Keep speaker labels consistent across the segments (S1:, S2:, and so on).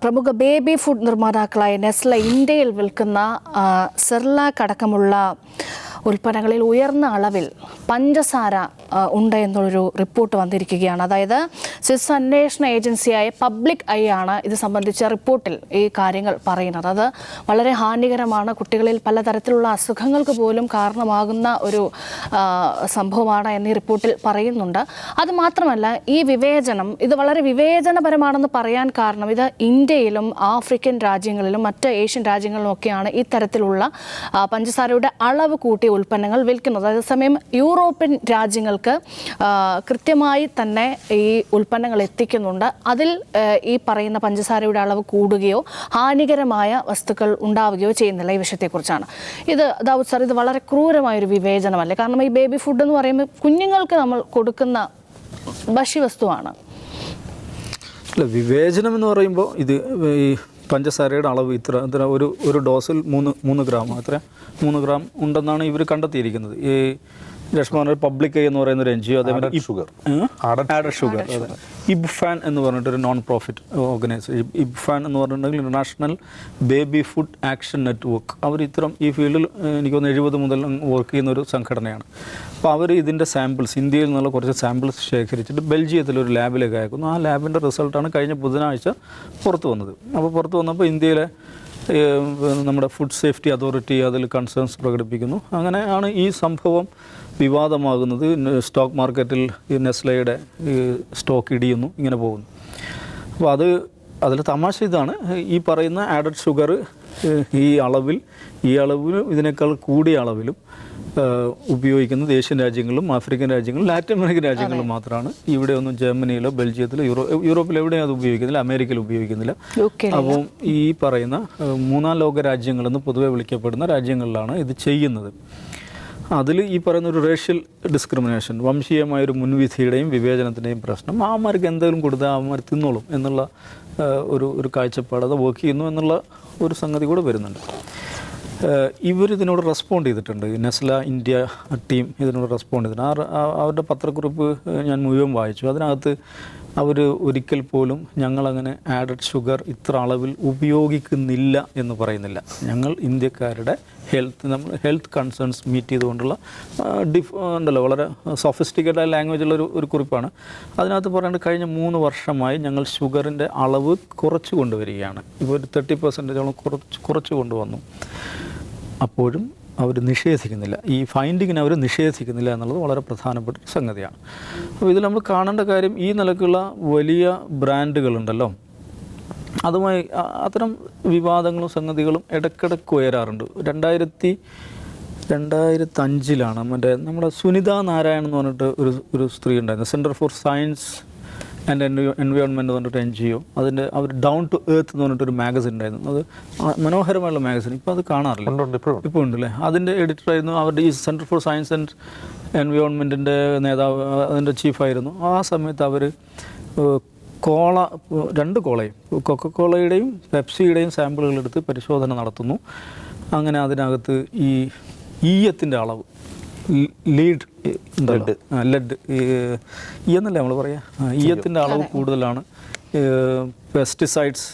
S1: പ്രമുഖ baby food നിർമ്മാതാക്കളായ Nestlé ഇന്ത്യയിൽ വിൽക്കുന്ന സെർലാക്ക് അടക്കമുള്ള ഉൽപ്പന്നങ്ങളിൽ ഉയർന്ന അളവിൽ പഞ്ചസാര ഉണ്ട് എന്നുള്ളൊരു റിപ്പോർട്ട് വന്നിരിക്കുകയാണ്. അതായത് സ്വിസ് അന്വേഷണ ഏജൻസിയായ പബ്ലിക് ഐ ആണ് ഇത് സംബന്ധിച്ച റിപ്പോർട്ടിൽ ഈ കാര്യങ്ങൾ പറയുന്നത്. അത് വളരെ ഹാനികരമാണ്. കുട്ടികളിൽ പലതരത്തിലുള്ള അസുഖങ്ങൾക്ക് പോലും കാരണമാകുന്ന ഒരു സംഭവമാണ് എന്നീ റിപ്പോർട്ടിൽ പറയുന്നുണ്ട്. അത് മാത്രമല്ല ഈ വിവേചനം ഇത് വളരെ വിവേചനപരമാണെന്ന് പറയാൻ കാരണം ഇത് ഇന്ത്യയിലും ആഫ്രിക്കൻ രാജ്യങ്ങളിലും മറ്റ് ഏഷ്യൻ രാജ്യങ്ങളിലും ഒക്കെയാണ് ഇത്തരത്തിലുള്ള പഞ്ചസാരയുടെ അളവ് കൂട്ടിയ ഉൽപ്പന്നങ്ങൾ വിൽക്കുന്നത്. അതേസമയം യൂറോപ്യൻ രാജ്യങ്ങൾക്ക് കൃത്യമായി തന്നെ ഈ ഉൽപ്പന്നങ്ങൾ എത്തിക്കുന്നുണ്ട്. അതിൽ ഈ പറയുന്ന പഞ്ചസാരയുടെ അളവ് കൂടുകയോ ഹാനികരമായ വസ്തുക്കൾ ഉണ്ടാവുകയോ ചെയ്യുന്നില്ല ഈ വിഷയത്തെക്കുറിച്ചാണ്. ഇത് ദാവൂദ് സാർ ഇത് വളരെ ക്രൂരമായൊരു വിവേചനമല്ലേ? കാരണം ഈ ബേബി ഫുഡ് എന്ന് പറയുമ്പോൾ കുഞ്ഞുങ്ങൾക്ക് നമ്മൾ കൊടുക്കുന്ന ഭക്ഷ്യവസ്തുവാണ്.
S2: അല്ല വിവേചനം എന്ന് പറയുമ്പോൾ ഇത് ഈ പഞ്ചസാരയുടെ അളവ് ഇത്ര ഇത്ര ഒരു ഒരു ഡോസിൽ മൂന്ന് മൂന്ന് ഗ്രാം അത്ര മൂന്ന് ഗ്രാം ഉണ്ടെന്നാണ് ഇവർ കണ്ടെത്തിയിരിക്കുന്നത്. ഈ ലക്ഷ്മണ പബ്ലിക് എന്ന് പറയുന്ന ഒരു എൻ ജി ഒ അതേപോലെ
S3: ഷുഗർ
S2: ആഡഡ് ഷുഗർ ഇബ്ഫാൻ എന്ന് പറഞ്ഞിട്ടൊരു നോൺ പ്രോഫിറ്റ് ഓർഗനൈസേഷൻ ഇബ്ഫാൻ എന്ന് പറഞ്ഞിട്ടുണ്ടെങ്കിൽ international baby food action network അവർ ഇത്തരം ഈ ഫീൽഡിൽ എനിക്ക് തോന്നുന്നു എഴുപത് മുതൽ വർക്ക് ചെയ്യുന്ന ഒരു സംഘടനയാണ്. അപ്പോൾ അവർ ഇതിന്റെ സാമ്പിൾസ് ഇന്ത്യയിൽ നിന്നുള്ള കുറച്ച് സാമ്പിൾസ് ശേഖരിച്ചിട്ട് ബെൽജിയത്തിൽ ഒരു ലാബിലേക്ക് അയക്കുന്നു. ആ ലാബിന്റെ റിസൾട്ടാണ് കഴിഞ്ഞ ബുധനാഴ്ച പുറത്തു വന്നത്. അപ്പോൾ പുറത്തു വന്നപ്പോൾ ഇന്ത്യയിലെ നമ്മുടെ ഫുഡ് സേഫ്റ്റി അതോറിറ്റി അതിൽ കൺസേൺസ് പ്രകടിപ്പിക്കുന്നു. അങ്ങനെയാണ് ഈ സംഭവം വിവാദമാകുന്നത്. സ്റ്റോക്ക് മാർക്കറ്റിൽ ഈ നെസ്ലയുടെ സ്റ്റോക്ക് ഇടിയുന്നു ഇങ്ങനെ പോകുന്നു. അപ്പോൾ അത് അതിൽ തമാശ ഇതാണ്. ഈ പറയുന്ന ആഡഡ് ഷുഗർ ഈ അളവിൽ ഈ അളവിലും ഇതിനേക്കാൾ കൂടിയ അളവിലും ഉപയോഗിക്കുന്നത് ഏഷ്യൻ രാജ്യങ്ങളും ആഫ്രിക്കൻ രാജ്യങ്ങളും ലാറ്റിൻ അമേരിക്കൻ രാജ്യങ്ങളും മാത്രമാണ്. ഇവിടെ ഒന്നും ജർമ്മനിയിലോ ബെൽജിയത്തിലോ യൂറോ യൂറോപ്പിൽ എവിടെയും അത് ഉപയോഗിക്കുന്നില്ല അമേരിക്കയിൽ ഉപയോഗിക്കുന്നില്ല. അപ്പം ഈ പറയുന്ന മൂന്നാം ലോക രാജ്യങ്ങളെന്ന് പൊതുവെ വിളിക്കപ്പെടുന്ന രാജ്യങ്ങളിലാണ് ഇത് ചെയ്യുന്നത്. അതിൽ ഈ പറയുന്ന ഒരു റേഷ്യൽ ഡിസ്ക്രിമിനേഷൻ വംശീയമായ ഒരു മുൻവിധിയുടെയും വിവേചനത്തിന്റെയും പ്രശ്നം ആമാർക്ക് എന്തെങ്കിലും കൊടുത്താൽ ആമാർ തിന്നോളും എന്നുള്ള ഒരു ഒരു കാഴ്ചപ്പാട് അത് വർക്ക് ചെയ്യുന്നു എന്നുള്ള ഒരു സംഗതി കൂടെ വരുന്നുണ്ട്. ഇവർ ഇതിനോട് റെസ്പോണ്ട് ചെയ്തിട്ടുണ്ട്. നെസ്ല ഇന്ത്യ ടീം ഇതിനോട് റെസ്പോണ്ട് ചെയ്തിട്ടുണ്ട്. ആ അവരുടെ പത്രക്കുറിപ്പ് ഞാൻ മുഴുവൻ വായിച്ചു. അതിനകത്ത് അവർ ഒരിക്കൽ പോലും ഞങ്ങളങ്ങനെ ആഡഡ് ഷുഗർ ഇത്ര അളവിൽ ഉപയോഗിക്കുന്നില്ല എന്ന് പറയുന്നില്ല. ഞങ്ങൾ ഇന്ത്യക്കാരുടെ ഹെൽത്ത് നമ്മൾ ഹെൽത്ത് കൺസേൺസ് മീറ്റ് ചെയ്തുകൊണ്ടുള്ള ഡിഫ് ഉണ്ടല്ലോ വളരെ സൊഫിസ്റ്റിക്കേറ്റഡ് ലാംഗ്വേജുള്ള ഒരു ഒരു കുറിപ്പാണ്. അതിനകത്ത് പറയുന്നത് കഴിഞ്ഞ മൂന്ന് വർഷമായി ഞങ്ങൾ ഷുഗറിന്റെ അളവ് കുറച്ച് കൊണ്ടുവരികയാണ്. ഇപ്പോൾ ഒരു തേർട്ടി പെർസെന്റേജോളം കുറച്ച് കുറച്ച് കൊണ്ടുവന്നു. അപ്പോഴും അവർ നിഷേധിക്കുന്നില്ല. ഈ ഫൈൻഡിങ്ങിനെ അവർ നിഷേധിക്കുന്നില്ല എന്നുള്ളത് വളരെ പ്രധാനപ്പെട്ട ഒരു സംഗതിയാണ്. അപ്പോൾ ഇതിൽ നമ്മൾ കാണേണ്ട കാര്യം ഈ നിലക്കുള്ള വലിയ ബ്രാൻഡുകളുണ്ടല്ലോ. അതുമായി അത്തരം വിവാദങ്ങളും സംഗതികളും ഇടയ്ക്കിടയ്ക്ക് ഉയരാറുണ്ട്. രണ്ടായിരത്തി രണ്ടായിരത്തി അഞ്ചിലാണ് മറ്റേ നമ്മുടെ സുനിത നാരായൺ എന്ന് പറഞ്ഞിട്ട് ഒരു ഒരു സ്ത്രീ ഉണ്ടായിരുന്നു. Centre for science and environment എന്ന് പറഞ്ഞിട്ട് എൻ ജി ഒ അതിന്റെ അവർ ഡൗൺ ടു എർത്ത് എന്ന് പറഞ്ഞിട്ടൊരു മാഗസിൻ ഉണ്ടായിരുന്നു. അത് മനോഹരമായുള്ള മാഗസിൻ ഇപ്പോൾ അത് കാണാറില്ല. ഇപ്പോൾ ഉണ്ടല്ലേ? അതിന്റെ എഡിറ്ററായിരുന്നു അവരുടെ ഈ സെന്റർ ഫോർ സയൻസ് ആൻഡ് എൻവയോൺമെന്റിന്റെ നേതാവ് അതിന്റെ ചീഫായിരുന്നു ആ സമയത്ത് അവർ കോള രണ്ട് കോളയും കൊക്കക്കോളയുടെയും പെപ്സിയുടെയും സാമ്പിളുകൾ എടുത്ത് പരിശോധന നടത്തുന്നു. അങ്ങനെ അതിനകത്ത് ഈ ഈയത്തിന്റെ അളവ് ലീഡ് ലെഡ്. ഈ എന്നല്ലേ നമ്മൾ പറയുക ഈയത്തിന്റെ അളവ് കൂടുതലാണ്. പെസ്റ്റിസൈഡ്സ്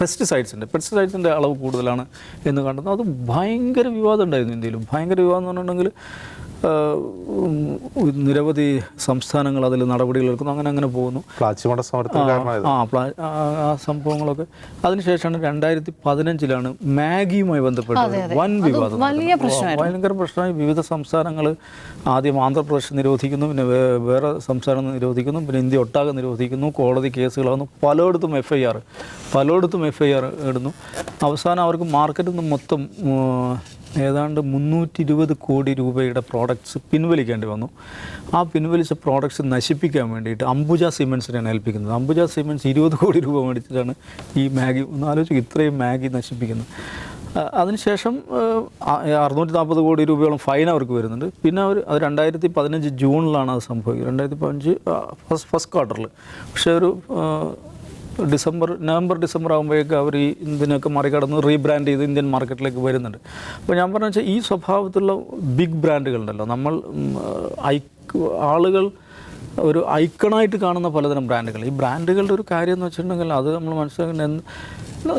S2: പെസ്റ്റിസൈഡ്സിന്റെ പെസ്റ്റിസൈഡ്സിന്റെ അളവ് കൂടുതലാണ് എന്ന് കണ്ടത് അത് ഭയങ്കര വിവാദം ഉണ്ടായിരുന്നു ഇന്ത്യയിൽ ഭയങ്കര വിവാദം എന്ന് പറഞ്ഞിട്ടുണ്ടെങ്കിൽ നിരവധി സംസ്ഥാനങ്ങൾ അതിൽ നടപടികൾ എടുക്കുന്നു. അങ്ങനെ അങ്ങനെ പോകുന്നു. ആ ആ ആ സംഭവങ്ങളൊക്കെ. അതിനുശേഷമാണ് രണ്ടായിരത്തി പതിനഞ്ചിലാണ് മാഗിയുമായി ബന്ധപ്പെട്ട് വൻ വിവാദം. ഭയങ്കര പ്രശ്നമായി. വിവിധ സംസ്ഥാനങ്ങൾ ആദ്യം ആന്ധ്രാപ്രദേശ് നിരോധിക്കുന്നു പിന്നെ വേറെ സംസ്ഥാനം നിരോധിക്കുന്നു പിന്നെ ഇന്ത്യ ഒട്ടാകെ നിരോധിക്കുന്നു കോടതി കേസുകളാകുന്നു പലയിടത്തും എഫ് ഐ ആർ പലയിടത്തും എഫ് ഐ ആർ ഇടുന്നു. അവസാനം അവർക്ക് മാർക്കറ്റിൽ നിന്ന് മൊത്തം ഏതാണ്ട് മുന്നൂറ്റി ഇരുപത് കോടി രൂപയുടെ പ്രോഡക്റ്റ്സ് പിൻവലിക്കേണ്ടി വന്നു. ആ പിൻവലിച്ച പ്രോഡക്റ്റ്സ് നശിപ്പിക്കാൻ വേണ്ടിയിട്ട് അംബുജ സിമെൻസിനെയാണ് ഏൽപ്പിക്കുന്നത്. അംബുജ സിമെൻസ് ഇരുപത് കോടി രൂപ മേടിച്ചിട്ടാണ് ഈ മാഗി ഒന്ന് ആലോചിക്കും ഇത്രയും മാഗി നശിപ്പിക്കുന്നത്. അതിനുശേഷം അറുന്നൂറ്റി നാൽപ്പത് കോടി രൂപയോളം ഫൈൻ അവർക്ക് വരുന്നുണ്ട്. പിന്നെ അവർ അത് രണ്ടായിരത്തി പതിനഞ്ച് ജൂണിലാണ് അത് സംഭവിക്കുന്നത്. രണ്ടായിരത്തി പതിനഞ്ച് ഫസ്റ്റ് ഫസ്റ്റ് ക്വാർട്ടറിൽ. പക്ഷേ ഒരു ഡിസംബർ നവംബർ ഡിസംബർ ആകുമ്പോഴേക്കും അവർ ഈ ഇതിനൊക്കെ മറികടന്ന് റീബ്രാൻഡ് ചെയ്ത് ഇന്ത്യൻ മാർക്കറ്റിലേക്ക് വരുന്നുണ്ട്. അപ്പോൾ ഞാൻ പറഞ്ഞു വെച്ചാൽ ഈ സ്വഭാവത്തിലുള്ള ബിഗ് ബ്രാൻഡുകളുണ്ടല്ലോ നമ്മൾ ഐ- ആളുകൾ ഒരു ഐക്കണായിട്ട് കാണുന്ന പലതരം ബ്രാൻഡുകൾ ഈ ബ്രാൻഡുകളുടെ ഒരു കാര്യം എന്ന് വെച്ചിട്ടുണ്ടെങ്കിൽ അത് നമ്മൾ മനസ്സിലാക്കുന്ന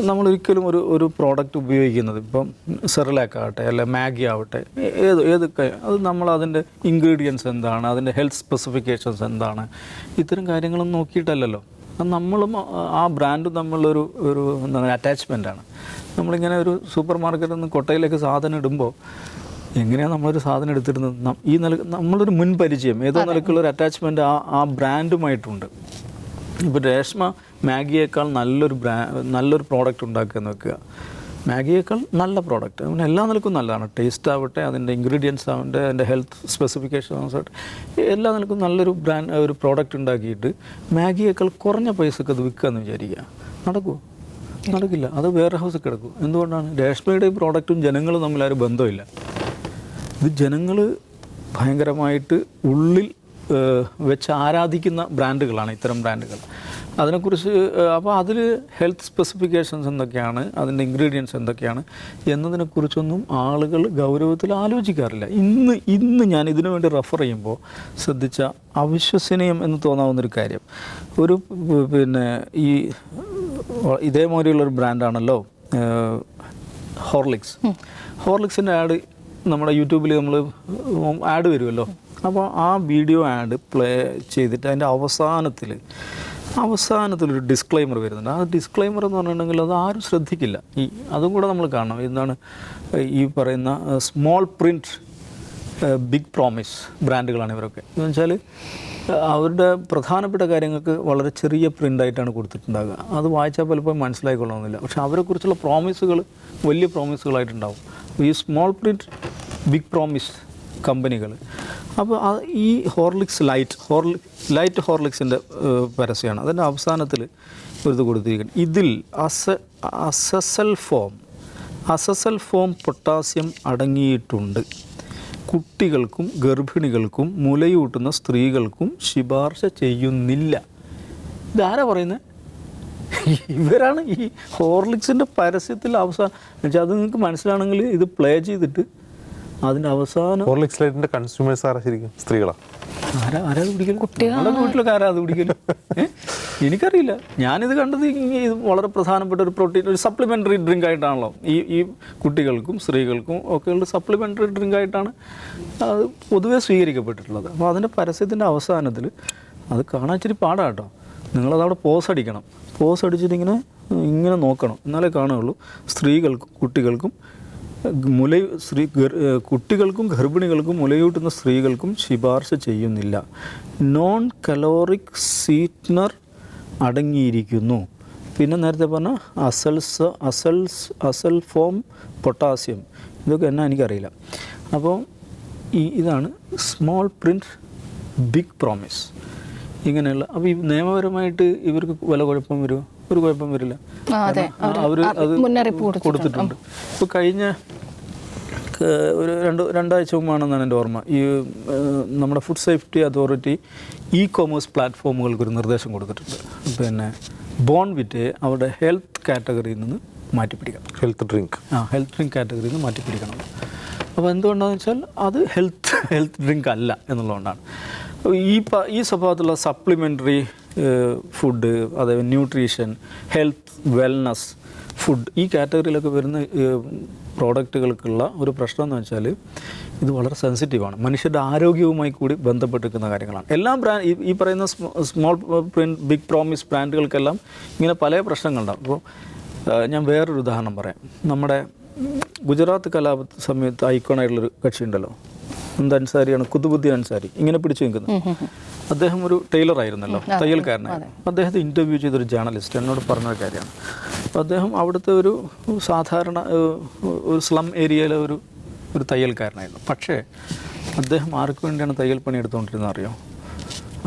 S2: നമ്മൾ ഒരിക്കലും ഒരു ഒരു പ്രോഡക്റ്റ് ഉപയോഗിക്കുന്നത് ഇപ്പം സെറിലാക്ക് ആവട്ടെ അല്ലെ മാഗി ആവട്ടെ ഏത് ഏതൊക്കെ അത് നമ്മൾ അതിന്റെ ഇൻഗ്രീഡിയൻസ് എന്താണ് അതിന്റെ ഹെൽത്ത് സ്പെസിഫിക്കേഷൻസ് എന്താണ് ഇത്തരം കാര്യങ്ങളും നോക്കിയിട്ടല്ലല്ലോ. നമ്മളും ആ- ബ്രാൻഡ് തമ്മിലൊരു ഒരു എന്താണ് അറ്റാച്ച്മെന്റാണ് നമ്മളിങ്ങനെ ഒരു സൂപ്പർ മാർക്കറ്റിൽ നിന്ന് കൊട്ടയിലേക്ക് സാധനം ഇടുമ്പോൾ എങ്ങനെയാണ് നമ്മളൊരു സാധനം എടുത്തിരുന്നത് ഈ നില നമ്മളൊരു മുൻപരിചയം ഏതോ നിലക്കുള്ള ഒരു അറ്റാച്ച്മെന്റ് ആ ആ ബ്രാൻഡുമായിട്ടുണ്ട്. ഇപ്പോൾ രേഷ്മ മാഗിയേക്കാൾ നല്ലൊരു ബ്രാ നല്ലൊരു പ്രോഡക്റ്റ് ഉണ്ടാക്കുക എന്ന് വെക്കുക. മാഗിയേക്കാൾ നല്ല പ്രോഡക്റ്റ് അങ്ങനെ എല്ലാ നിലക്കും നല്ലതാണ്. ടേസ്റ്റ് ആവട്ടെ അതിന്റെ ഇൻഗ്രീഡിയൻസ് ആവട്ടെ അതിന്റെ ഹെൽത്ത് സ്പെസിഫിക്കേഷൻസ് ആവട്ടെ എല്ലാ നിലക്കും നല്ലൊരു ബ്രാൻഡ് ഒരു പ്രോഡക്റ്റ് ഉണ്ടാക്കിയിട്ട് മാഗിയേക്കാൾ കുറഞ്ഞ പൈസക്ക് അത് വിൽക്കുക എന്ന് വിചാരിക്കുക. നടക്കുമോ നടക്കില്ല. അത് വെയർ ഹൗസിൽ കിടക്കും. എന്തുകൊണ്ടാണ്? രേഷ്മയുടെയും പ്രോഡക്റ്റും ജനങ്ങളും തമ്മിൽ ആ ബന്ധമില്ല. ഇത് ജനങ്ങൾ ഭയങ്കരമായിട്ട് ഉള്ളിൽ വെച്ച് ആരാധിക്കുന്ന ബ്രാൻഡുകളാണ് ഇത്തരം ബ്രാൻഡുകൾ അതിനെക്കുറിച്ച് അപ്പോൾ അതിൽ ഹെൽത്ത് സ്പെസിഫിക്കേഷൻസ് എന്തൊക്കെയാണ് അതിന്റെ ഇൻഗ്രീഡിയൻസ് എന്തൊക്കെയാണ് എന്നതിനെക്കുറിച്ചൊന്നും ആളുകൾ ഗൗരവത്തിൽ ആലോചിക്കാറില്ല. ഇന്ന് ഇന്ന് ഞാൻ ഇതിനു വേണ്ടി റെഫർ ചെയ്യുമ്പോൾ ശ്രദ്ധിച്ച അവിശ്വസനീയം എന്ന് തോന്നാവുന്നൊരു കാര്യം. ഒരു പിന്നെ ഈ ഇതേമാതിരിയുള്ളൊരു ബ്രാൻഡാണല്ലോ ഹോർലിക്സ്. ഹോർലിക്സിന്റെ ആഡ് നമ്മുടെ യൂട്യൂബിൽ നമ്മൾ ആഡ് വരുമല്ലോ. അപ്പോൾ ആ വീഡിയോ ആഡ് പ്ലേ ചെയ്തിട്ട് അതിന്റെ അവസാനത്തിൽ അവസാനത്തിലൊരു ഡിസ്ക്ലൈമർ വരുന്നുണ്ട്. ആ ഡിസ്ക്ലൈമർ എന്ന് പറഞ്ഞിട്ടുണ്ടെങ്കിൽ അത് ആരും ശ്രദ്ധിക്കില്ല. ഈ അതും കൂടെ നമ്മൾ കാണണം. എന്താണ് ഈ പറയുന്ന സ്മോൾ പ്രിന്റ് ബിഗ് പ്രോമിസ് ബ്രാൻഡുകളാണ് ഇവരൊക്കെ. എന്ന് വെച്ചാൽ അവരുടെ പ്രധാനപ്പെട്ട കാര്യങ്ങൾക്ക് വളരെ ചെറിയ പ്രിന്റായിട്ടാണ് കൊടുത്തിട്ടുണ്ടാകുക. അത് വായിച്ചാൽ പലപ്പോഴും മനസ്സിലായിക്കൊള്ളണമെന്നില്ല. പക്ഷെ അവരെക്കുറിച്ചുള്ള പ്രോമിസുകൾ വലിയ പ്രോമിസുകളായിട്ടുണ്ടാവും ഈ സ്മോൾ പ്രിന്റ് ബിഗ് പ്രോമിസ് കമ്പനികൾ അപ്പോൾ ഈ ഹോർലിക്സ് ലൈറ്റ് ഹോർലി ലൈറ്റ് ഹോർലിക്സിന്റെ പരസ്യമാണ്. അതിന്റെ അവസാനത്തിൽ ഒരു ഇത് കൊടുത്തിരിക്കുന്നത് ഇതിൽ അസ അസസൽ ഫോം അസസൽ ഫോം പൊട്ടാസ്യം അടങ്ങിയിട്ടുണ്ട്. കുട്ടികൾക്കും ഗർഭിണികൾക്കും മുലയൂട്ടുന്ന സ്ത്രീകൾക്കും ശുപാർശ ചെയ്യുന്നില്ല. ഇതാരാ പറയുന്നത് ഇവരാണ് ഈ ഹോർലിക്സിന്റെ പരസ്യത്തിൽ അവസാനം. എന്നുവെച്ചാൽ അത് നിങ്ങൾക്ക് മനസ്സിലാണെങ്കിൽ ഇത് പ്ലേ ചെയ്തിട്ട് അതിന്റെ അവസാനം
S3: ഹോർലിക്സ് ലൈറ്റിന്റെ കൺസ്യൂമേഴ്സ് ആരാ ശരിക്കും? സ്ത്രീകളാ.
S2: ആരാ ആരാ അത് കുടിക്കൽ? ഞങ്ങളുടെ വീട്ടിലൊക്കെ ആരാ അത് കുടിക്കൽ? ഏ? എനിക്കറിയില്ല. ഞാനിത് കണ്ടത് ഇങ്ങനെ ഇത് വളരെ പ്രധാനപ്പെട്ട ഒരു പ്രോട്ടീൻ ഒരു സപ്ലിമെന്ററി ഡ്രിങ്ക് ആയിട്ടാണല്ലോ. ഈ ഈ കുട്ടികൾക്കും സ്ത്രീകൾക്കും ഒക്കെയുള്ള സപ്ലിമെന്ററി ഡ്രിങ്ക് ആയിട്ടാണ് അത് പൊതുവേ സ്വീകരിക്കപ്പെട്ടിട്ടുള്ളത്. അപ്പോൾ അതിന്റെ പരസ്യത്തിന്റെ അവസാനത്തിൽ അത് കാണാൻ ഇച്ചിരി പാടാട്ടോ നിങ്ങളത് അവിടെ പോസ് അടിക്കണം. പോസ് അടിച്ചിട്ട് ഇങ്ങനെ ഇങ്ങനെ നോക്കണം. എന്നാലേ കാണുകയുള്ളൂ. സ്ത്രീകൾക്കും കുട്ടികൾക്കും മുല സ്ത്രീ കുട്ടികൾക്കും ഗർഭിണികൾക്കും മുലയൂട്ടുന്ന സ്ത്രീകൾക്കും ശിപാർശ ചെയ്യുന്നില്ല. നോൺ കലോറിക് സീറ്റ്നർ അടങ്ങിയിരിക്കുന്നു. പിന്നെ നേരത്തെ പറഞ്ഞ അസൽസ് അസൽസ് അസൽ ഫോം പൊട്ടാസ്യം. ഇതൊക്കെ എന്നാ എനിക്കറിയില്ല. അപ്പോൾ ഈ ഇതാണ് സ്മോൾ പ്രിന്റ് ബിഗ് പ്രോമിസ് ഇങ്ങനെയുള്ള അപ്പോൾ ഈ നിയമപരമായിട്ട് ഇവർക്ക് വില കുഴപ്പം വരുമോ? ഒരു കുഴപ്പം വരില്ല.
S1: അവർ അതെ.
S2: അവർ അത്
S1: മുന്നറിയിപ്പ് കൊടുത്തിട്ടുണ്ട്.
S2: ഇപ്പൊ ഇപ്പോൾ കഴിഞ്ഞ ഒരു രണ്ട് രണ്ടാഴ്ച മുമ്പാണെന്നാണ് എന്റെ ഓർമ്മ. ഈ നമ്മുടെ food safety authority e commerce പ്ലാറ്റ്ഫോമുകൾക്ക് ഒരു നിർദ്ദേശം കൊടുത്തിട്ടുണ്ട്. പിന്നെ ബോൺ വിറ്റ് അവരുടെ ഹെൽത്ത് കാറ്റഗറിയിൽ നിന്ന് മാറ്റി മാറ്റിപ്പിടിക്കണം
S3: ഹെൽത്ത് ഡ്രിങ്ക്.
S2: ആ ഹെൽത്ത് ഡ്രിങ്ക് കാറ്റഗറിയിൽ നിന്ന് മാറ്റിപ്പിടിക്കണം. അപ്പോൾ എന്തുകൊണ്ടാണെന്ന് വെച്ചാൽ അത് ഹെൽത്ത് ഹെൽത്ത് ഡ്രിങ്ക് അല്ല എന്നുള്ളതുകൊണ്ടാണ്. ഈ ഈ സ്വഭാവത്തിലുള്ള സപ്ലിമെന്ററി ഫുഡ് അതായത് ന്യൂട്രീഷൻ ഹെൽത്ത് വെൽനസ് ഫുഡ് ഈ കാറ്റഗറിയിലൊക്കെ വരുന്ന പ്രോഡക്റ്റുകൾക്കുള്ള ഒരു പ്രശ്നം എന്ന് വെച്ചാൽ ഇത് വളരെ സെൻസിറ്റീവാണ് മനുഷ്യരുടെ ആരോഗ്യവുമായി കൂടി ബന്ധപ്പെട്ടിരിക്കുന്ന കാര്യങ്ങളാണ്. എല്ലാ ബ്രാൻഡ് ഈ പറയുന്ന സ്മോൾ പ്രിന്റ് ബിഗ് പ്രോമിസ് ബ്രാൻഡുകൾക്കെല്ലാം ഇങ്ങനെ പല പ്രശ്നങ്ങളുണ്ടാകും അപ്പോൾ ഞാൻ വേറൊരു ഉദാഹരണം പറയാം. നമ്മുടെ ഗുജറാത്ത് കലാപ സമയത്ത് ഐക്കോണായിട്ടുള്ളൊരു കക്ഷി ഉണ്ടല്ലോ എന്ത് അൻസാരിയാണ് കുതുബുദ്ദീൻ അൻസാരി. ഇങ്ങനെ പിടിച്ചു നിൽക്കുന്നത് അദ്ദേഹം ഒരു ടൈലർ ആയിരുന്നല്ലോ തയ്യൽക്കാരനായിരുന്നു. അദ്ദേഹത്തെ ഇന്റർവ്യൂ ചെയ്തൊരു ജേർണലിസ്റ്റ് എന്നോട് പറഞ്ഞ കാര്യമാണ്. അപ്പോൾ അദ്ദേഹം അവിടുത്തെ ഒരു സാധാരണ ഒരു സ്ലം ഏരിയയിലെ ഒരു ഒരു തയ്യൽക്കാരനായിരുന്നു. പക്ഷേ അദ്ദേഹം ആർക്ക് വേണ്ടിയാണ് തയ്യൽ പണി എടുത്തുകൊണ്ടിരുന്നത് അറിയോ?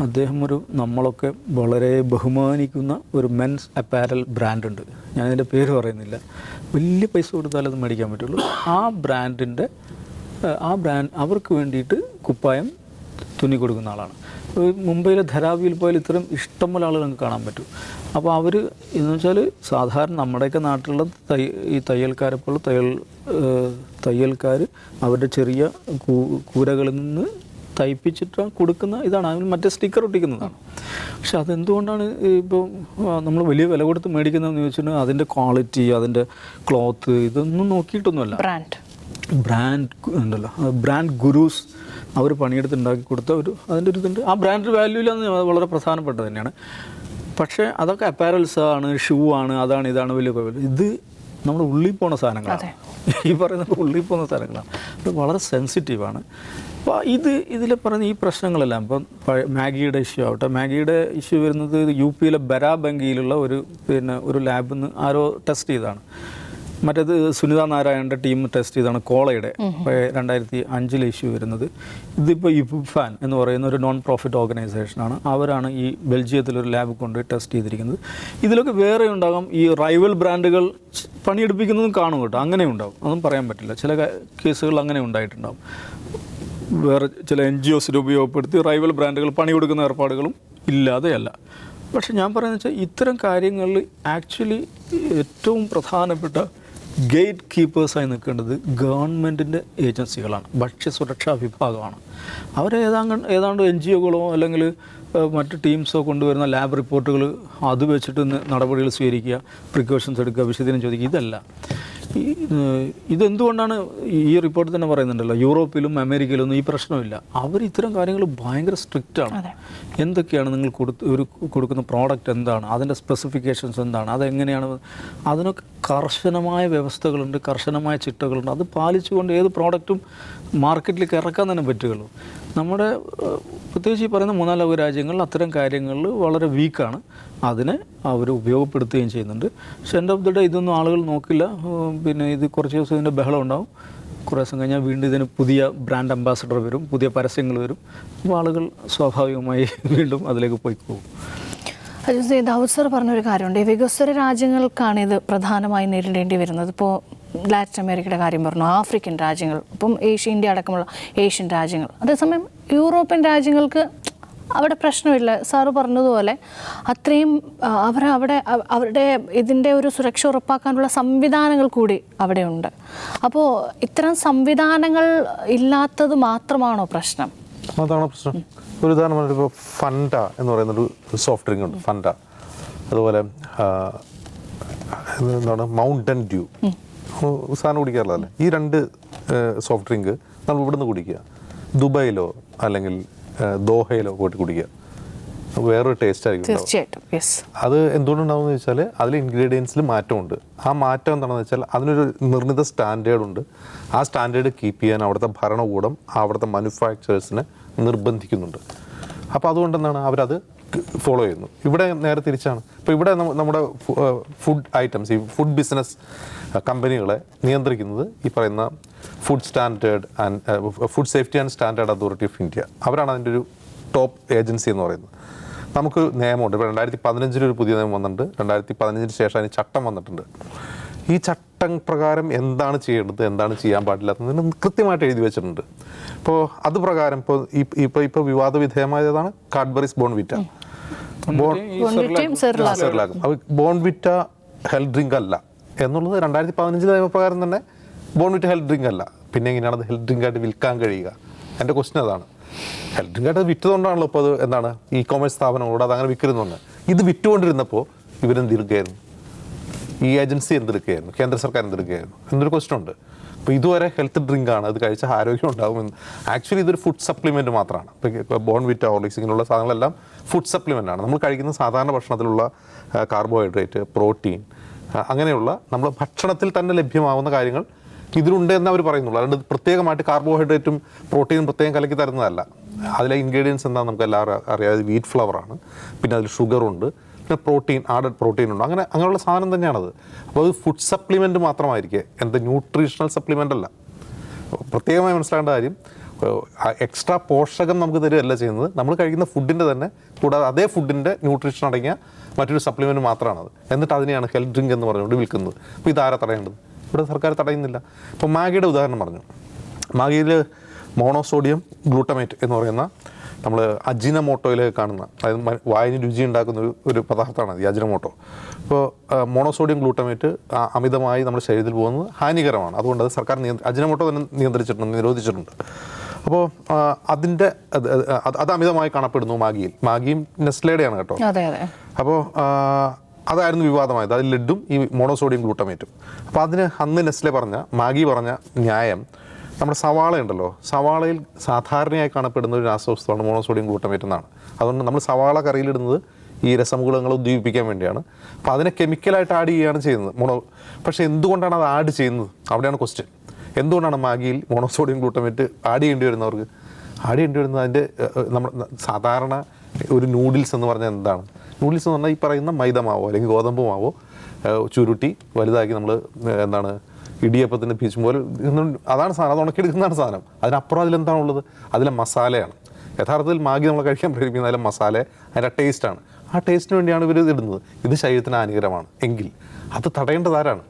S2: അദ്ദേഹം ഒരു നമ്മളൊക്കെ വളരെ ബഹുമാനിക്കുന്ന ഒരു മെൻസ് അപ്പാരൽ ബ്രാൻഡുണ്ട് ഞാനതിന്റെ പേര് പറയുന്നില്ല. വലിയ പൈസ കൊടുത്താലേ അത് മേടിക്കാൻ പറ്റുള്ളൂ. ആ ബ്രാൻഡിന്റെ ആ ബ്രാൻഡ് അവർക്ക് വേണ്ടിയിട്ട് കുപ്പായം തുന്നി കൊടുക്കുന്ന ആളാണ്. മുംബൈയിലെ ധരാവിയിൽ പോയാൽ ഇത്തരം ഇഷ്ടംപോലെ ആളുകൾ നമുക്ക് കാണാൻ പറ്റും. അപ്പോൾ അവർ എന്ന് വെച്ചാൽ സാധാരണ നമ്മുടെയൊക്കെ നാട്ടിലുള്ള തൈ ഈ തയ്യൽക്കാരെ പോലെ തയ്യൽ തയ്യൽക്കാർ അവരുടെ ചെറിയ കൂരകളിൽ നിന്ന് തയ്പ്പിച്ചിട്ട് കൊടുക്കുന്ന ഇതാണ്. അതിന് മറ്റേ സ്റ്റിക്കർ ഒട്ടിക്കുന്നതാണ്. പക്ഷെ അതെന്തുകൊണ്ടാണ് ഇപ്പോൾ നമ്മൾ വലിയ വില കൊടുത്ത് മേടിക്കുന്നതെന്ന് ചോദിച്ചിട്ടുണ്ടെങ്കിൽ അതിന്റെ ക്വാളിറ്റി അതിന്റെ ക്ലോത്ത് ഇതൊന്നും നോക്കിയിട്ടൊന്നുമല്ല.
S1: ബ്രാൻഡ്.
S2: ബ്രാൻഡ് ഉണ്ടല്ലോ. ബ്രാൻഡ് ഗുരൂസ് അവർ പണിയെടുത്ത് ഉണ്ടാക്കി കൊടുത്ത ഒരു അതിന്റെ ഒരു ഇതുണ്ട്. ആ ബ്രാൻഡ് വാല്യൂ ഇല്ലാന്ന് വളരെ പ്രധാനപ്പെട്ടത് തന്നെയാണ്. പക്ഷേ അതൊക്കെ അപ്പാരൽസ് ആണ് ഷൂ ആണ് അതാണ് ഇതാണ് വലിയ കുഴപ്പമില്ല ഇത് നമ്മുടെ ഉള്ളിൽ പോണ സാധനങ്ങളാണ്. ഈ പറയുന്നത് ഉള്ളിൽ പോകുന്ന സാധനങ്ങളാണ്. അത് വളരെ സെൻസിറ്റീവാണ് അപ്പോൾ ഇത് ഇതിൽ പറയുന്ന ഈ പ്രശ്നങ്ങളെല്ലാം ഇപ്പം മാഗിയുടെ ഇഷ്യൂ ആവട്ടെ. മാഗിയുടെ ഇഷ്യൂ വരുന്നത് യു പിയിലെ ബരാബങ്കിയിലുള്ള ഒരു പിന്നെ ഒരു ലാബിൽ നിന്ന് ആരോ ടെസ്റ്റ് ചെയ്തതാണ്. മറ്റേത് സുനിത നാരായണന്റെ ടീം ടെസ്റ്റ് ചെയ്താണ് കോളയുടെ. രണ്ടായിരത്തി അഞ്ചിൽ ഇഷ്യൂ വരുന്നത്. ഇതിപ്പോൾ ഇഫാൻ എന്ന് പറയുന്ന ഒരു നോൺ പ്രോഫിറ്റ് ഓർഗനൈസേഷൻ ആണ്. അവരാണ് ഈ ബെൽജിയത്തിൽ ഒരു ലാബ് കൊണ്ട് ടെസ്റ്റ് ചെയ്തിരിക്കുന്നത്. ഇതിലൊക്കെ വേറെ ഉണ്ടാകും. ഈ റൈവൽ ബ്രാൻഡുകൾ പണിയെടുപ്പിക്കുന്നതും കാണും കേട്ടോ. അങ്ങനെ ഉണ്ടാകും അതും പറയാൻ പറ്റില്ല. ചില കേസുകൾ അങ്ങനെ ഉണ്ടായിട്ടുണ്ടാകും വേറെ ചില എൻ ജി ഒസിനെ ഉപയോഗപ്പെടുത്തി റൈവൽ ബ്രാൻഡുകൾ പണി കൊടുക്കുന്ന ഏർപ്പാടുകളും ഇല്ലാതെയല്ല പക്ഷെ ഞാൻ പറയുന്നത് വെച്ചാൽ ഇത്തരം കാര്യങ്ങളിൽ ആക്ച്വലി ഏറ്റവും പ്രധാനപ്പെട്ട ഗേറ്റ് കീപ്പേഴ്സായി നിൽക്കേണ്ടത് ഗവൺമെന്റിന്റെ ഏജൻസികളാണ് ഭക്ഷ്യസുരക്ഷാ വിഭാഗമാണ്. അവർ ഏതാണ്ട് ഏതാണ്ട് എൻ ജി ഒകളോ അല്ലെങ്കിൽ മറ്റ് ടീംസോ കൊണ്ടുവരുന്ന ലാബ് റിപ്പോർട്ടുകൾ അത് വെച്ചിട്ട് നടപടികൾ സ്വീകരിക്കുക പ്രിക്കോഷൻസ് എടുക്കുക വിശദീനം ചോദിക്കുക ഇതല്ല. ഇതെന്തുകൊണ്ടാണ് ഈ റിപ്പോർട്ട് തന്നെ പറയുന്നുണ്ടല്ലോ? യൂറോപ്പിലും അമേരിക്കയിലൊന്നും ഈ പ്രശ്നമില്ല. അവർ ഇത്തരം കാര്യങ്ങൾ ഭയങ്കര സ്ട്രിക്റ്റ് ആണ്. എന്തൊക്കെയാണ് നിങ്ങൾ കൊടുത്ത് ഒരു കൊടുക്കുന്ന പ്രോഡക്റ്റ് എന്താണ്? അതിന്റെ സ്പെസിഫിക്കേഷൻസ് എന്താണ്? അതെങ്ങനെയാണ്? അതിനൊക്കെ കർശനമായ വ്യവസ്ഥകളുണ്ട് കർശനമായ ചിട്ടകളുണ്ട്. അത് പാലിച്ചുകൊണ്ട് ഏത് പ്രോഡക്റ്റും മാർക്കറ്റിലേക്ക് ഇറക്കാൻ തന്നെ പറ്റുകയുള്ളൂ. നമ്മുടെ പ്രത്യേകിച്ച് ഈ പറയുന്ന മൂന്നാം ലോക രാജ്യങ്ങളിൽ അത്തരം കാര്യങ്ങളിൽ വളരെ വീക്കാണ് അതിനെ അവർ ഉപയോഗപ്പെടുത്തുകയും ചെയ്യുന്നുണ്ട്. പക്ഷെ എന്റെ ഓഫ് ദ ഡേ ഇതൊന്നും ആളുകൾ നോക്കില്ല. പിന്നെ ഇത് കുറച്ച് ദിവസം ഇതിന്റെ ബഹളം ഉണ്ടാവും. കുറേ ദിവസം കഴിഞ്ഞാൽ വീണ്ടും ഇതിന് പുതിയ ബ്രാൻഡ് അംബാസഡർ വരും പുതിയ പരസ്യങ്ങൾ വരും. അപ്പോൾ ആളുകൾ സ്വാഭാവികമായി വീണ്ടും അതിലേക്ക് പോയി പോകും.
S1: അജിത് ദാവൂദ് പറഞ്ഞൊരു കാര്യമുണ്ട്. വികസ്വര രാജ്യങ്ങൾക്കാണ് ഇത് പ്രധാനമായി നേരിടേണ്ടി വരുന്നത്. ഇപ്പോൾ ലാറ്റിൻ അമേരിക്കയുടെ കാര്യം പറഞ്ഞു ആഫ്രിക്കൻ രാജ്യങ്ങൾ ഇപ്പം ഏഷ്യ ഇന്ത്യ അടക്കമുള്ള ഏഷ്യൻ രാജ്യങ്ങൾ. അതേസമയം യൂറോപ്യൻ രാജ്യങ്ങൾക്ക് അവിടെ പ്രശ്നമില്ല. സാറ് പറഞ്ഞതുപോലെ അത്രയും അവർ അവിടെ അവരുടെ ഇതിന്റെ ഒരു സുരക്ഷ ഉറപ്പാക്കാനുള്ള സംവിധാനങ്ങൾ കൂടി അവിടെയുണ്ട്. അപ്പോൾ ഇത്തരം സംവിധാനങ്ങൾ ഇല്ലാത്തത് മാത്രമാണോ പ്രശ്നം?
S3: അതാണോ പ്രശ്നം? ഒരു ഉദാഹരണം ഇപ്പോൾ ഫണ്ട എന്ന് പറയുന്ന ഒരു സോഫ്റ്റ് ഡ്രിങ്ക് ഉണ്ട് ഫണ്ട. അതുപോലെ എന്താണ് മൗണ്ടൻ ഡ്യൂ സാധനം കുടിക്കാറില്ലല്ലേ ഈ രണ്ട് സോഫ്റ്റ് ഡ്രിങ്ക് നമ്മൾ ഇവിടുന്ന് കുടിക്കുക. ദുബായിലോ അല്ലെങ്കിൽ ദോഹയിലോ പോയിട്ട് കുടിക്കുക. വേറൊരു ടേസ്റ്റ് ആയിരിക്കും.
S1: തീർച്ചയായിട്ടും
S3: അത് എന്തുകൊണ്ടുണ്ടാവുമെന്ന് വെച്ചാൽ അതിൽ ഇൻഗ്രീഡിയൻസിൽ മാറ്റമുണ്ട്. ആ മാറ്റം എന്താണെന്ന് വെച്ചാൽ അതിനൊരു നിർണിത സ്റ്റാൻഡേർഡ് ഉണ്ട് ആ സ്റ്റാൻഡേർഡ് കീപ്പ് ചെയ്യാൻ അവിടുത്തെ ഭരണകൂടം അവിടുത്തെ മാനുഫാക്ചറേഴ്സിനെ നിർബന്ധിക്കുന്നുണ്ട്. അപ്പോൾ അതുകൊണ്ട് എന്താണ് അവരത് ഫോളോ ചെയ്യുന്നു. ഇവിടെ നേരെ തിരിച്ചാണ്. ഇപ്പോൾ ഇവിടെ നമ്മുടെ ഫുഡ് ഐറ്റംസ് ഈ ഫുഡ് ബിസിനസ് കമ്പനികളെ നിയന്ത്രിക്കുന്നത് ഈ പറയുന്ന food standard and food safety and standard authority of India അവരാണ് അതിന്റെ ഒരു ടോപ്പ് ഏജൻസി എന്ന് പറയുന്നത്. നമുക്ക് നിയമമുണ്ട്. ഇപ്പോൾ രണ്ടായിരത്തി പതിനഞ്ചിൽ ഒരു പുതിയ നിയമം വന്നിട്ടുണ്ട്. രണ്ടായിരത്തി പതിനഞ്ചിന് ശേഷം അതിന് ചട്ടം വന്നിട്ടുണ്ട്. ഈ ചട്ടം പ്രകാരം എന്താണ് ചെയ്യേണ്ടത് എന്താണ് ചെയ്യാൻ പാടില്ലാത്തതിന് കൃത്യമായിട്ട് എഴുതി വെച്ചിട്ടുണ്ട്. ഇപ്പോൾ അത് പ്രകാരം ഇപ്പോൾ ഇപ്പോൾ ഇപ്പോൾ വിവാദ വിധേയമായതാണ് Cadbury's Bournvita Bourn Bournvita health drink അല്ല എന്നുള്ളത് രണ്ടായിരത്തി പതിനഞ്ചിലെ നിയമപ്രകാരം തന്നെ ബോൺവിറ്റ ഹെൽത്ത് ഡ്രിങ്ക് അല്ല. പിന്നെ എങ്ങനെയാണ് അത് ഹെൽത്ത് ഡ്രിങ്ക് ആയിട്ട് വിൽക്കാൻ കഴിയുക? എന്റെ ക്വസ്റ്റ്യൻ അതാണ്. ഹെൽത്ത് ഡ്രിങ്ക് ആയിട്ട് വിറ്റതുകൊണ്ടാണല്ലോ ഇപ്പോൾ അത് എന്താണ് ഇ കോമേഴ്സ് സ്ഥാപനങ്ങളോട് അത് അങ്ങനെ വിൽക്കുന്നുണ്ട് ഇത് വിറ്റുകൊണ്ടിരുന്നപ്പോൾ ഇവരെന്തെടുക്കുകയായിരുന്നു ഈ ഏജൻസി എന്തെടുക്കുകയായിരുന്നു? കേന്ദ്ര സർക്കാർ എന്തെടുക്കുകയായിരുന്നു? എന്നൊരു ക്വസ്റ്റ്യൻ ഉണ്ട്. അപ്പോൾ ഇതുവരെ ഹെൽത്ത് ഡ്രിങ്ക് ആണ്. അത് കഴിച്ച ആരോഗ്യം ഉണ്ടാകുമെന്ന് ആക്ച്വലി ഇതൊരു ഫുഡ് സപ്ലിമെന്റ് മാത്രമാണ്. ഇപ്പോൾ ബോൺ വിറ്റ ഹോർലിക്സ് ഇങ്ങനെയുള്ള സാധനങ്ങളെല്ലാം ഫുഡ് സപ്ലിമെന്റ് ആണ്. നമ്മൾ കഴിക്കുന്ന സാധാരണ ഭക്ഷണത്തിലുള്ള കാർബോഹൈഡ്രേറ്റ് പ്രോട്ടീൻ അങ്ങനെയുള്ള നമ്മൾ ഭക്ഷണത്തിൽ തന്നെ ലഭ്യമാവുന്ന കാര്യങ്ങൾ ഇതിലുണ്ട് എന്ന് അവർ പറയുന്നുള്ളൂ. അതുകൊണ്ട് പ്രത്യേകമായിട്ട് കാർബോഹൈഡ്രേറ്റും പ്രോട്ടീനും പ്രത്യേകം കലക്കി തരുന്നതല്ല. അതിലെ ഇൻഗ്രീഡിയൻസ് എന്താണെന്ന് നമുക്ക് എല്ലാവരും അറിയാതെ വീറ്റ് ഫ്ലവറാണ് പിന്നെ അതിൽ ഷുഗറുണ്ട് പിന്നെ പ്രോട്ടീൻ ആഡഡ് പ്രോട്ടീൻ ഉണ്ട്? അങ്ങനെ അങ്ങനെയുള്ള സാധനം തന്നെയാണത്. അപ്പോൾ അത് ഫുഡ് സപ്ലിമെന്റ് മാത്രമായിരിക്കും. എന്ത് ന്യൂട്രീഷണൽ സപ്ലിമെന്റ് അല്ല. പ്രത്യേകമായി മനസ്സിലാക്കേണ്ട കാര്യം എക്സ്ട്രാ പോഷകം നമുക്ക് തരികയല്ല ചെയ്യുന്നത്. നമ്മൾ കഴിക്കുന്ന ഫുഡിന്റെ തന്നെ കൂടാതെ അതേ ഫുഡിന്റെ ന്യൂട്രീഷൻ അടങ്ങിയ മറ്റൊരു സപ്ലിമെന്റ് മാത്രമാണത്. എന്നിട്ട് അതിനെയാണ് ഹെൽത്ത് ഡ്രിങ്ക് എന്ന് പറഞ്ഞുകൊണ്ട് വിൽക്കുന്നത്. അപ്പോൾ ഇതാരാ തടയേണ്ടത്? ഇവിടെ സർക്കാർ തടയുന്നില്ല. ഇപ്പോൾ മാഗിയുടെ ഉദാഹരണം പറഞ്ഞു. മാഗിയിൽ മോണോസോഡിയം ഗ്ലൂട്ടമേറ്റ് എന്ന് പറയുന്ന നമ്മൾ അജിനമോട്ടോയിൽ കാണുന്ന അതായത് വായന രുചി ഉണ്ടാക്കുന്ന ഒരു പദാർത്ഥമാണ് ഈ അജിനമോട്ടോ. ഇപ്പോൾ മോണോസോഡിയം ഗ്ലൂട്ടമേറ്റ് അമിതമായി നമ്മുടെ ശരീരത്തിൽ പോകുന്നത് ഹാനികരമാണ്. അതുകൊണ്ട് അത് സർക്കാർ നിയന്ത്ര അജിനമോട്ടോ തന്നെ നിയന്ത്രിച്ചിട്ടുണ്ട് നിരോധിച്ചിട്ടുണ്ട്. അപ്പോൾ അതിന്റെ അത് അത് അത് അമിതമായി കാണപ്പെടുന്നു മാഗിയിൽ. മാഗിയും നെസ്ലേഡയാണ് കേട്ടോ.
S1: അതെ അതെ.
S3: അപ്പോൾ അതായിരുന്നു വിവാദമായത്. അതിൽ ലഡും ഈ മോണോസോഡിയം ഗ്ലൂട്ടമേറ്റും. അപ്പോൾ അതിന് അന്ന് നെസ്ലെ പറഞ്ഞ മാഗി പറഞ്ഞ ന്യായം നമ്മുടെ സവാള ഉണ്ടല്ലോ സവാളയിൽ സാധാരണയായി കാണപ്പെടുന്ന ഒരു രാസവസ്തുവാണ് മോണോസോഡിയം ഗ്ലൂട്ടമേറ്റ് എന്നാണ്. അതുകൊണ്ട് നമ്മൾ സവാള കറിയിലിടുന്നത് ഈ രസമുകുളങ്ങൾ ഉദ്ദീപിപ്പിക്കാൻ വേണ്ടിയാണ്. അപ്പോൾ അതിനെ കെമിക്കലായിട്ട് ആഡ് ചെയ്യുകയാണ് ചെയ്യുന്നത്. മോണോ പക്ഷേ എന്തുകൊണ്ടാണ് അത് ആഡ് ചെയ്യുന്നത്? അവിടെയാണ് ക്വസ്റ്റ്യൻ എന്തുകൊണ്ടാണ് മാഗിയിൽ മോണോസോഡിയം ഗ്ലൂട്ടമേറ്റ് ആഡ് ചെയ്യേണ്ടി വരുന്നവർക്ക്? ആഡ് ചെയ്യേണ്ടി വരുന്നത് അതിന്റെ നമ്മൾ സാധാരണ ഒരു നൂഡിൽസ് എന്ന് പറഞ്ഞാൽ എന്താണ്? നൂഡിൽസ് എന്ന് പറഞ്ഞാൽ ഈ പറയുന്ന മൈദ മാവോ അല്ലെങ്കിൽ ഗോതമ്പ് മാവോ ചുരുട്ടി വലുതാക്കി നമ്മൾ എന്താണ് ഇടിയപ്പത്തിന്റെ പീച്ചും പോലെ ഇതൊന്നും അതാണ് സാധനം അത് ഉണക്കിയെടുക്കുന്നതാണ് സാധനം. അതിനപ്പുറം അതിലെന്താണുള്ളത് അതിലെ മസാലയാണ്. യഥാർത്ഥത്തിൽ മാഗി നമ്മൾ കഴിക്കാൻ പ്രേരിപ്പിക്കുന്ന അതിലെ മസാല അതിന്റെ ടേസ്റ്റാണ്. ആ ടേസ്റ്റിന് വേണ്ടിയാണ് ഇവർ ഇത് ഇടുന്നത്. ഇത് ശരീരത്തിന് ഹാനികരമാണ്. എങ്കിൽ അത് തടയേണ്ടത് ആരാണ്?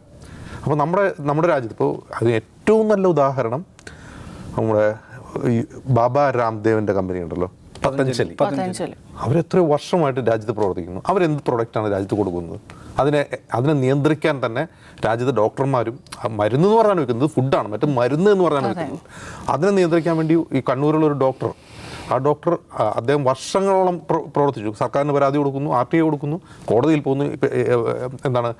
S3: അപ്പോൾ നമ്മുടെ നമ്മുടെ രാജ്യത്ത് ഇപ്പോൾ അത് ഏറ്റവും നല്ല ഉദാഹരണം നമ്മുടെ ഈ ബാബ രാംദേവിന്റെ കമ്പനി ഉണ്ടല്ലോ പതഞ്ജലി.
S1: പതഞ്ജലി.
S3: അവരെത്രയോ വർഷമായിട്ട് രാജ്യത്ത് പ്രവർത്തിക്കുന്നു. അവരെന്ത് പ്രൊഡക്റ്റാണ് രാജ്യത്ത് കൊടുക്കുന്നത്? അതിനെ അതിനെ നിയന്ത്രിക്കാൻ തന്നെ രാജ്യത്തെ ഡോക്ടർമാരും മരുന്ന് എന്ന് പറയാൻ വെക്കുന്നത് ഫുഡാണ് മറ്റു മരുന്ന് എന്ന് പറയാൻ വെക്കുന്നത്. അതിനെ നിയന്ത്രിക്കാൻ വേണ്ടി ഈ കണ്ണൂരിലുള്ള ഒരു ഡോക്ടർ ആ ഡോക്ടർ അദ്ദേഹം വർഷങ്ങളോളം പ്രവർത്തിച്ചു. സർക്കാരിന് പരാതി കൊടുക്കുന്നു ആർ ടി ഐ കൊടുക്കുന്നു കോടതിയിൽ പോകുന്നു എന്താണ്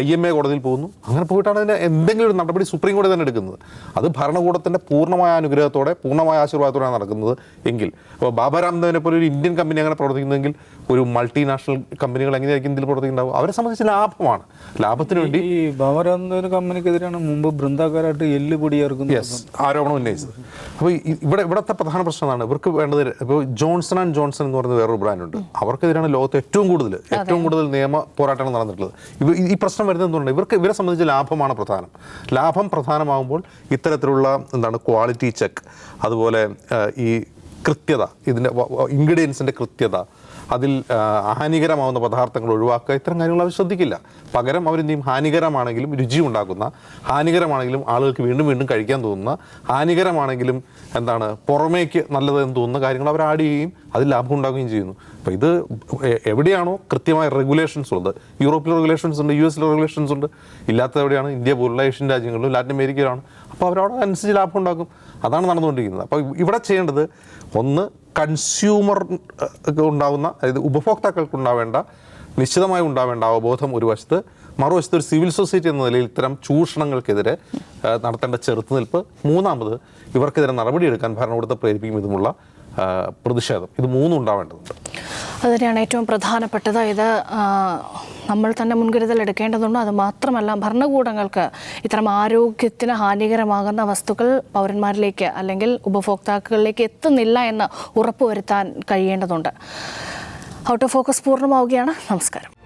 S3: ഐ എം എ കോടതിയിൽ പോകുന്നു. അങ്ങനെ പോയിട്ടാണ് അതിന് എന്തെങ്കിലും ഒരു നടപടി സുപ്രീം കോടതി തന്നെ എടുക്കുന്നത്. അത് ഭരണകൂടത്തിന്റെ പൂർണമായ അനുഗ്രഹത്തോടെ പൂർണമായ ആശീർവാദത്തോടെയാണ് നടക്കുന്നത് എങ്കിൽ. അപ്പോൾ ബാബാ രാംദേവിനെ പോലെ ഒരു ഇന്ത്യൻ കമ്പനി അങ്ങനെ പ്രവർത്തിക്കുന്നെങ്കിൽ ഒരു മൾട്ടിനാഷണൽ കമ്പനികൾ എങ്ങനെയായിരിക്കും ഇതിൽ പ്രവർത്തിക്കുന്നുണ്ടാവും അവരെ സംബന്ധിച്ച് ലാഭമാണ്. ലാഭത്തിന് വേണ്ടി
S2: ഈ ബാബരാമദേവന് കമ്പനിക്കെതിരെയാണ് മുമ്പ് ബൃന്ദാക്കാരായിട്ട് എല്ല് പൊടിയേർക്കുന്നത്
S3: യെസ് ആരോപണം ഉന്നയിച്ചത്. അപ്പോൾ ഇവിടെ ഇവിടുത്തെ പ്രധാന പ്രശ്നം എന്താണ്? ഇവർക്ക് വേണ്ടത് ഇപ്പോൾ ജോൺസൺ ആൻഡ് ജോൺസൺ എന്ന് പറയുന്ന വേറൊരു ബ്രാൻഡ് ഉണ്ട്. അവർക്കെതിരാണ് ലോകത്ത് ഏറ്റവും കൂടുതൽ ഏറ്റവും കൂടുതൽ നിയമ പോരാട്ടങ്ങൾ നടന്നിട്ടുള്ളത്. ഇവ ഈ- ഈ പ്രശ്നം വരുന്നത് എന്തുകൊണ്ട് ഇവർക്ക് ഇവരെ സംബന്ധിച്ച് ലാഭമാണ് പ്രധാനം. ലാഭം പ്രധാനമാകുമ്പോൾ ഇത്തരത്തിലുള്ള എന്താണ് ക്വാളിറ്റി ചെക്ക് അതുപോലെ ഈ കൃത്യത ഇതിന്റെ ഇൻഗ്രീഡിയൻസിന്റെ കൃത്യത അതിൽ ഹാനികരമാവുന്ന പദാർത്ഥങ്ങൾ ഒഴിവാക്കുക ഇത്തരം കാര്യങ്ങൾ അവർ ശ്രദ്ധിക്കില്ല. പകരം അവരെന്ത് ചെയ്യും ഹാനികരമാണെങ്കിലും രുചി ഉണ്ടാക്കുന്ന ഹാനികരമാണെങ്കിലും ആളുകൾക്ക് വീണ്ടും വീണ്ടും കഴിക്കാൻ തോന്നുന്ന ഹാനികരമാണെങ്കിലും എന്താണ് പുറമേക്ക് നല്ലതെന്ന് തോന്നുന്ന കാര്യങ്ങൾ അവർ ആഡ് ചെയ്യുകയും അതിൽ ലാഭം ഉണ്ടാക്കുകയും ചെയ്യുന്നു. അപ്പോൾ ഇത് എവിടെയാണോ കൃത്യമായ റെഗുലേഷൻസ് ഉള്ളത്. യൂറോപ്പിൽ റെഗുലേഷൻസ് ഉണ്ട് യു എസിലെ റെഗുലേഷൻസ് ഉണ്ട്. ഇല്ലാത്ത എവിടെയാണ് ഇന്ത്യ പോലുള്ള ഏഷ്യൻ രാജ്യങ്ങളിലും ലാറ്റിൻ അമേരിക്കയിലാണ്. അപ്പോൾ അവരവിടെ അനുസരിച്ച് ലാഭം ഉണ്ടാക്കും. അതാണ് നടന്നുകൊണ്ടിരിക്കുന്നത്. അപ്പോൾ ഇവിടെ ചെയ്യേണ്ടത് ഒന്ന് കൺസ്യൂമർ ഉണ്ടാവുന്ന അതായത് ഉപഭോക്താക്കൾക്ക് ഉണ്ടാവേണ്ട നിശ്ചിതമായി ഉണ്ടാവേണ്ട അവബോധം ഒരു വശത്ത് മറുവശത്ത് ഒരു സിവിൽ സൊസൈറ്റി എന്ന നിലയിൽ ഇത്തരം ചൂഷണങ്ങൾക്കെതിരെ നടത്തേണ്ട ചെറുത്തുനിൽപ്പ്. മൂന്നാമത് ഇവർക്കെതിരെ നടപടിയെടുക്കാൻ ഭരണകൂടത്തെ പ്രേരിപ്പിക്കും ഇതുമുള്ള പ്രതിഷേധം. ഇത് മൂന്നും ഉണ്ടാവേണ്ടതുണ്ട്.
S1: അത് തന്നെയാണ് ഏറ്റവും പ്രധാനപ്പെട്ടത്. ഇത് നമ്മൾ തന്നെ മുൻകരുതൽ എടുക്കേണ്ടതുണ്ട്. അത് മാത്രമല്ല ഭരണകൂടങ്ങൾക്ക് ഇത്തരം ആരോഗ്യത്തിന് ഹാനികരമാകുന്ന വസ്തുക്കൾ പൗരന്മാരിലേക്ക് അല്ലെങ്കിൽ ഉപഭോക്താക്കളിലേക്ക് എത്തുന്നില്ല എന്ന് ഉറപ്പുവരുത്താൻ കഴിയേണ്ടതുണ്ട്. ഔട്ട് ഓഫ് ഫോക്കസ് പൂർണമാവുകയാണ്. നമസ്കാരം.